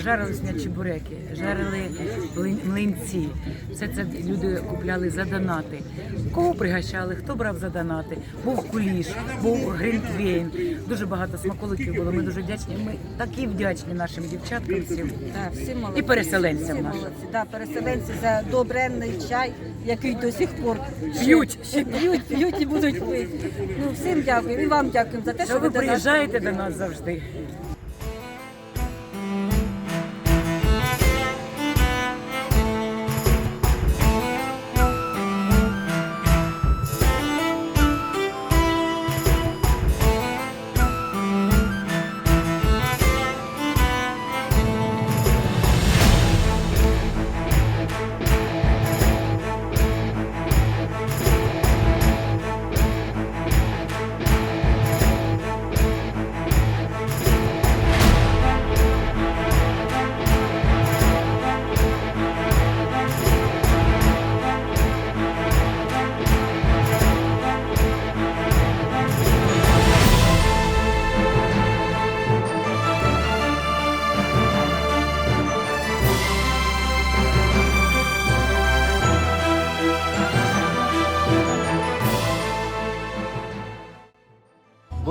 жарили сня чебуреки, жарили млинці. Все це люди купляли за донати. Кого пригощали, хто брав за донати. Був куліш, був гринквейн. Дуже багато смаколиків було. Ми дуже вдячні. Ми такі вдячні нашим дівчаткам всім. Так, всі молодці. І переселенцям Всі нашим. молодці. Да, переселенці за добренний чай, який до сих пор П'ють. ще п'ють, п'ють і будуть пити. Ну всім дякую. І вам дякуємо за те, що Що ви приїжджаєте до нас завжди.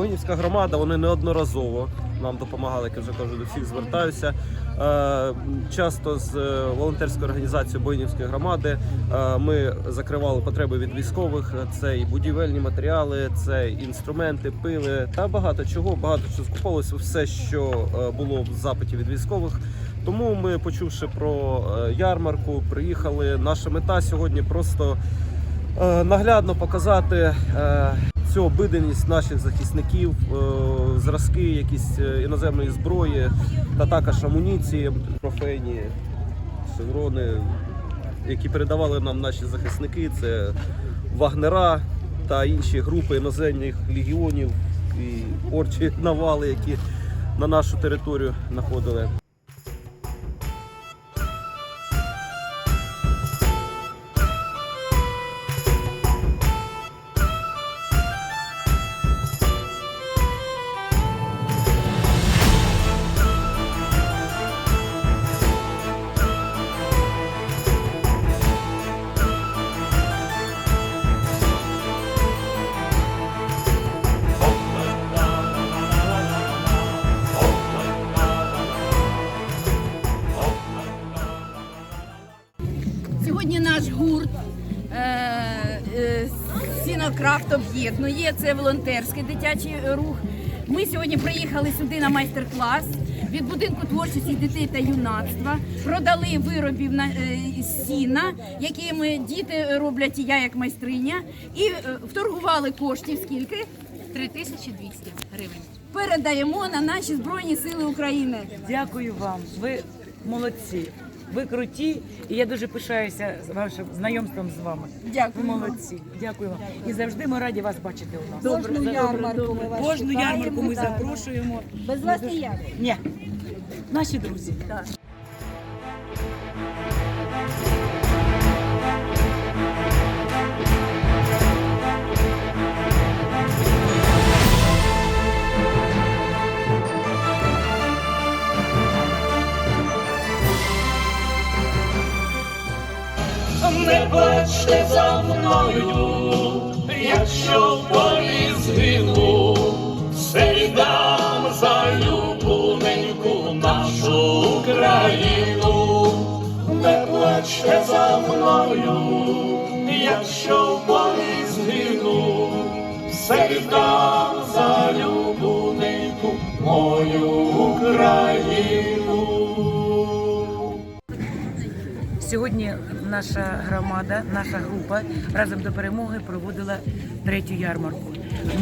Бойнівська громада, вони неодноразово нам допомагали, як я вже кажу, до всіх звертаюся. Е, Часто з е, волонтерською організацією Бойнівської громади е, ми закривали потреби від військових. Це і будівельні матеріали, це і інструменти, пили та багато чого. Багато чого скуповувалося, все, що було в запиті від військових. Тому ми, почувши про ярмарку, приїхали. Наша мета сьогодні просто наглядно показати цю обиденість наших захисників, е, зразки якісь е, іноземної зброї та також амуніції, трофейні, шеврони, які передавали нам наші захисники. Це вагнера та інші групи іноземних легіонів і орчі навали, які на нашу територію знаходили. Сьогодні наш гурт е, е, Сінокрафт об'єднує. Це волонтерський дитячий рух. Ми сьогодні приїхали сюди на майстер-клас від будинку творчості дітей та юнацтва. Продали виробів на е, сіна, які ми діти роблять і я як майстриня, і вторгували коштів скільки 3200 гривень. передаємо на наші збройні сили України. Дякую вам. Ви молодці. Ви круті, і я дуже пишаюся з вашим знайомством з вами. Дякую. Ви молодці. Дякую вам. І завжди ми раді вас бачити у нас. Кожну ярмарку ми вас Кожну чекаємо, ярмарку ми запрошуємо. Без вас ніяк. Ні. Наші друзі. Не плачте за мною, якщо в полі згину, все віддам за любуненьку нашу Україну, не плачте за мною, якщо в полі згину, все віддам за любуненьку мою Україну. Сьогодні наша громада, наша група разом до перемоги проводила третю ярмарку.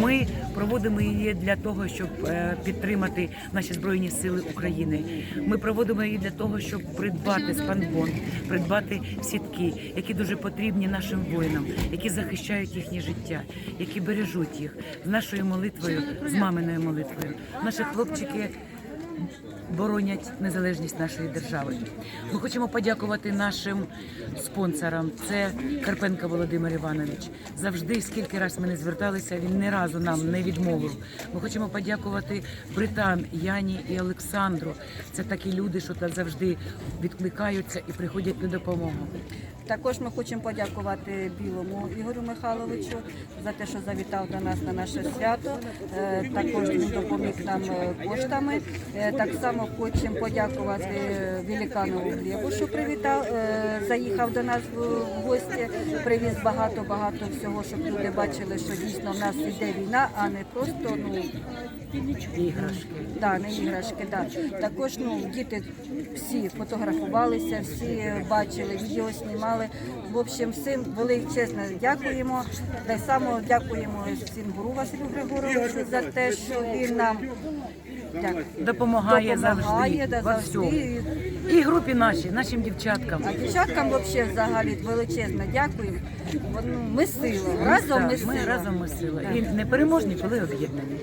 Ми проводимо її для того, щоб е, підтримати наші збройні сили України. Ми проводимо її для того, щоб придбати спанбон, придбати сітки, які дуже потрібні нашим воїнам, які захищають їхнє життя, які бережуть їх з нашою молитвою, з маминою молитвою. Наші хлопчики боронять незалежність нашої держави. Ми хочемо подякувати нашим спонсорам. Це Карпенко Володимир Іванович. Завжди, скільки раз ми не зверталися, він ні разу нам не відмовив. Ми хочемо подякувати британ Яні і Олександру. Це такі люди, що завжди відкликаються і приходять на допомогу. Також ми хочемо подякувати Білому Ігорю Михайловичу за те, що завітав до нас на наше свято. Е, Також він допоміг нам е, коштами. Е, Так само хочемо подякувати Великанову Глебу, що привітав, е, заїхав до нас в гості, привіз багато багато всього, щоб люди бачили, що дійсно в нас іде війна, а не просто ну Іграшки. Да, не іграшки, да. Також ну, діти всі фотографувалися, всі бачили, відео знімали. В общем, всім величезно дякуємо. Так само дякуємо всім гуру Василю Григоровичу за те, що він нам. Допомагає, Допомагає, завжди да, во всьому. завжди. І групі нашій, нашим дівчаткам. А дівчаткам взагалі взагалі величезно ну, Ми сила. Разом ми Так, сила. ми разом ми сила. І непереможні, коли об'єднані.